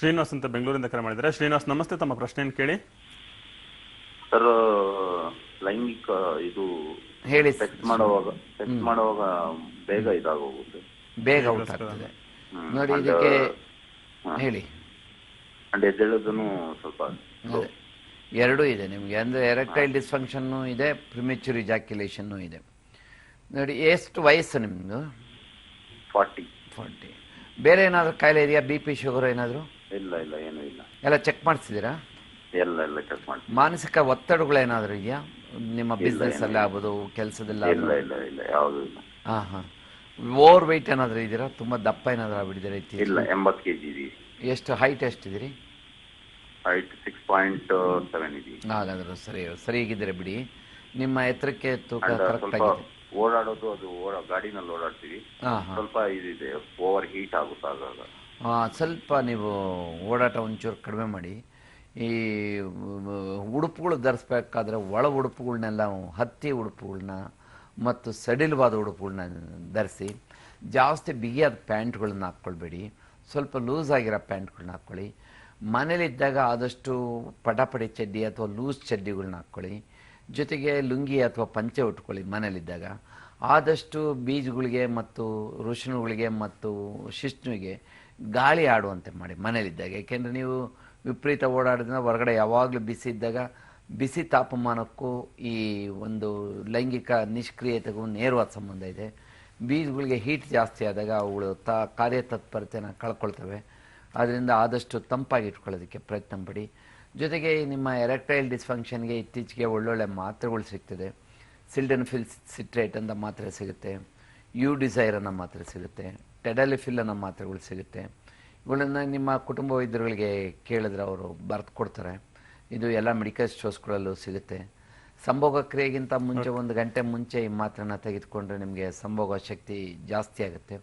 ಶ್ರೀನಿವಾಸ್ ಅಂತ ಬೆಂಗಳೂರಿಂದ ಕರೆ ಮಾಡಿದ್ದಾರೆ. ಶ್ರೀನಿವಾಸ್ ನಮಸ್ತೆ ತಮ್ಮ ಪ್ರಶ್ನೆಯನ್ನು ಕೇಳಿ. ಸರ್ ಲೈಂಗಿಕ ಇದು ಹೇಳಿ ಸೆಕ್ಸ್ ಮಾಡುವಾಗ ಸೆಕ್ಸ್ ಮಾಡುವಾಗ ಬೇಗ ಇದಾಗೋಗುತ್ತೆ. ಬೇಗ ಔಟ್ ಆಗ್ತದೆ. ನೋಡಿ ಇದಕ್ಕೆ ಹೇಳಿ. ಅಂಡ್ ಎದ್ದೇಳೋದನ್ನು ಸ್ವಲ್ಪ ಎರಡೂ ಇದೆ ನಿಮಗೆ. ಅಂದರೆ ಎರೆಕ್ಟೈಲ್ ಡಿಸ್ಫಂಕ್ಷನ್ನು ಇದೆ ಪ್ರಿಮೆಚುರ್ ಇಜಾಕ್ಯುಲೇಷನ್ನು ಇದೆ. ನೋಡಿ ಎಷ್ಟು ವಯಸ್ಸು ನಿಮ್ಮದು ಫಾರ್ಟಿ. ಫಾರ್ಟಿ. ಬೇರೆ ಏನಾದರೂ ಕಾಯಿಲೆ ಇದೆಯಾ? ಬಿ ಪಿ ಶುಗರ್ ಏನಾದರೂ? ಇಲ್ಲ ಇಲ್ಲ ಏನೂ ಇಲ್ಲ. ಎಲ್ಲ ಚೆಕ್ ಮಾಡಿಸಿದ್ದೀರಾ ಎಲ್ಲ ಎಲ್ಲ ಚೆಕ್ ಮಾಡಿ ಮಾನಸಿಕ ಒತ್ತಡಗಳೇನಾದರೂ ಇದೆಯಾ? ನಿಮ್ಮ ಬಿಸ್ನೆಸ್ ಅಲ್ಲಿ ಆಗ್ಬೋದು ಕೆಲಸದಲ್ಲಿ ಇಲ್ಲ ಇಲ್ಲ ಇಲ್ಲ ಯಾವುದೂ ಇಲ್ಲ. ಹಾಂ ಹಾಂ. ಓವರ್ ವೆಯ್ಟ್ ಏನಾದರೂ ಇದ್ದೀರಾ? ತುಂಬ ದಪ್ಪ ಏನಾದರೂ ಆಗ್ಬಿಟ್ಟಿದ್ದೀರಾ ಇತ್ತೀಚೆಗೆ ಇಲ್ಲ ಎಂಬತ್ತು ಕೆ ಜಿ ಇದೀವಿ ಎಷ್ಟು ಹೈಟ್ ಎಷ್ಟಿದ್ದೀರಿ ಹೈಟ್ ಸಿಕ್ಸ್ ಪಾಯಿಂಟ್ ಸೆವೆನ್ ಇದೀವಿ ಹಾಗಾದ್ರೆ ಸರಿ ಸರಿಯಾಗಿದ್ದೀರಾ ಬಿಡಿ. ನಿಮ್ಮ ಎತ್ತರಕ್ಕೆ ತೂಕ ಕರೆಕ್ಟ್ ಸ್ವಲ್ಪ ಆಗಿದೆ. ಓಡಾಡೋದು ಅದು ಓಡ ಗಾಡಿನಲ್ಲಿ ಓಡಾಡ್ತೀವಿ. ಹಾಂ ಹಾಂ ಸ್ವಲ್ಪ ಇದಿದೆ ಓವರ್ ಹೀಟ್ ಆಗುತ್ತೆ ಆಗಾಗ. ಆ, ಸ್ವಲ್ಪ ನೀವು ಓಡಾಟ ಒಂಚೂರು ಕಡಿಮೆ ಮಾಡಿ. ಈ ಉಡುಪುಗಳು ಧರಿಸ್ಬೇಕಾದ್ರೆ ಒಳ ಉಡುಪುಗಳನ್ನೆಲ್ಲ ಹತ್ತಿ ಉಡುಪುಗಳನ್ನ ಮತ್ತು ಸಡಿಲವಾದ ಉಡುಪುಗಳನ್ನ ಧರಿಸಿ ಜಾಸ್ತಿ ಬಿಗಿಯಾದ ಪ್ಯಾಂಟ್ಗಳನ್ನ ಹಾಕ್ಕೊಳ್ಬೇಡಿ ಸ್ವಲ್ಪ ಲೂಸ್ ಆಗಿರೋ ಪ್ಯಾಂಟ್ಗಳನ್ನ ಹಾಕ್ಕೊಳ್ಳಿ. ಮನೇಲಿದ್ದಾಗ ಆದಷ್ಟು ಪಟಾಪಟಿ ಚಡ್ಡಿ ಅಥವಾ ಲೂಸ್ ಚಡ್ಡಿಗಳನ್ನ ಹಾಕ್ಕೊಳ್ಳಿ. ಜೊತೆಗೆ ಲುಂಗಿ ಅಥವಾ ಪಂಚೆ ಉಟ್ಕೊಳ್ಳಿ ಮನೇಲಿದ್ದಾಗ ಆದಷ್ಟು ಬೀಜಗಳಿಗೆ ಮತ್ತು ಋಷಿಣುಗಳಿಗೆ ಮತ್ತು ಶಿಷ್ಣುವಿಗೆ ಗಾಳಿ ಆಡುವಂತೆ ಮಾಡಿ ಮನೇಲಿದ್ದಾಗ ಯಾಕೆಂದರೆ ನೀವು ವಿಪರೀತ ಓಡಾಡೋದ್ರಿಂದ ಹೊರಗಡೆ ಯಾವಾಗಲೂ ಬಿಸಿ ಇದ್ದಾಗ, ಬಿಸಿ ತಾಪಮಾನಕ್ಕೂ ಈ ಒಂದು ಲೈಂಗಿಕ ನಿಷ್ಕ್ರಿಯತೆಗೂ ನೇರವಾದ ಸಂಬಂಧ ಇದೆ. ಬೀಜಗಳಿಗೆ ಹೀಟ್ ಜಾಸ್ತಿ ಆದಾಗ ಅವುಗಳು ತ ಕಾರ್ಯತತ್ಪರತೆಯನ್ನು ಕಳ್ಕೊಳ್ತವೆ. ಆದ್ದರಿಂದ ಆದಷ್ಟು ತಂಪಾಗಿ ಇಟ್ಕೊಳ್ಳೋದಕ್ಕೆ ಪ್ರಯತ್ನ ಪಡಿ. ಜೊತೆಗೆ ನಿಮ್ಮ ಎರೆಕ್ಟೈಲ್ ಡಿಸ್ಫಂಕ್ಷನ್ಗೆ ಇತ್ತೀಚೆಗೆ ಒಳ್ಳೊಳ್ಳೆ ಮಾತ್ರೆಗಳು ಸಿಗ್ತದೆ. ಸಿಲ್ಡನ್ ಫಿಲ್ ಸಿಟ್ರೇಟ್ ಅಂತ ಮಾತ್ರೆ ಸಿಗುತ್ತೆ. ಯು ಡಿಸೈರ್ ಅನ್ನೋ ಮಾತ್ರೆ ಸಿಗುತ್ತೆ. ಟೆಡಲಿಫಿಲ್ ಅನ್ನೋ ಮಾತ್ರೆಗಳು ಸಿಗುತ್ತೆ. ಇವುಗಳನ್ನು ನಿಮ್ಮ ಕುಟುಂಬ ವೈದ್ಯರುಗಳಿಗೆ ಕೇಳಿದ್ರೆ ಅವರು ಬರೆದು ಕೊಡ್ತಾರೆ. ಇದು ಎಲ್ಲ ಮೆಡಿಕಲ್ ಸ್ಟೋರ್ಸ್ಗಳಲ್ಲೂ ಸಿಗುತ್ತೆ. ಸಂಭೋಗ ಕ್ರಿಯೆಗಿಂತ ಮುಂಚೆ ಒಂದು ಗಂಟೆ ಮುಂಚೆ ಈ ಮಾತ್ರೆನ ತೆಗೆದುಕೊಂಡ್ರೆ ನಿಮಗೆ ಸಂಭೋಗ ಶಕ್ತಿ ಜಾಸ್ತಿ ಆಗುತ್ತೆ.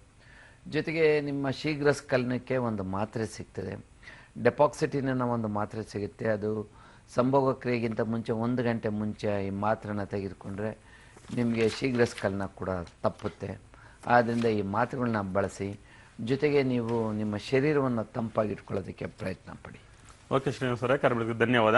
ಜೊತೆಗೆ ನಿಮ್ಮ ಶೀಘ್ರ ಸ್ಕಲ್ನಕ್ಕೆ ಒಂದು ಮಾತ್ರೆ ಸಿಗ್ತದೆ. ಡೆಪಾಕ್ಸಿಟಿನ ಅನ್ನೋ ಒಂದು ಮಾತ್ರೆ ಸಿಗುತ್ತೆ. ಅದು ಸಂಭೋಗ ಕ್ರಿಯೆಗಿಂತ ಮುಂಚೆ ಒಂದು ಗಂಟೆ ಮುಂಚೆ ಈ ಮಾತ್ರೆನ ತೆಗೆದುಕೊಂಡ್ರೆ ನಿಮಗೆ ಶೀಘ್ರ ಸ್ಕಲ್ನ ಕೂಡ ತಪ್ಪುತ್ತೆ. ಆದ್ದರಿಂದ ಈ ಮಾತ್ರೆಗಳನ್ನ ಬಳಸಿ, ಜೊತೆಗೆ ನೀವು ನಿಮ್ಮ ಶರೀರವನ್ನು ತಂಪಾಗಿಟ್ಕೊಳ್ಳೋದಕ್ಕೆ ಪ್ರಯತ್ನ ಪಡಿ. ಓಕೆ ಶ್ರೀನಿವಾಸ ಅವರೇ ಕರೆ ಧನ್ಯವಾದ.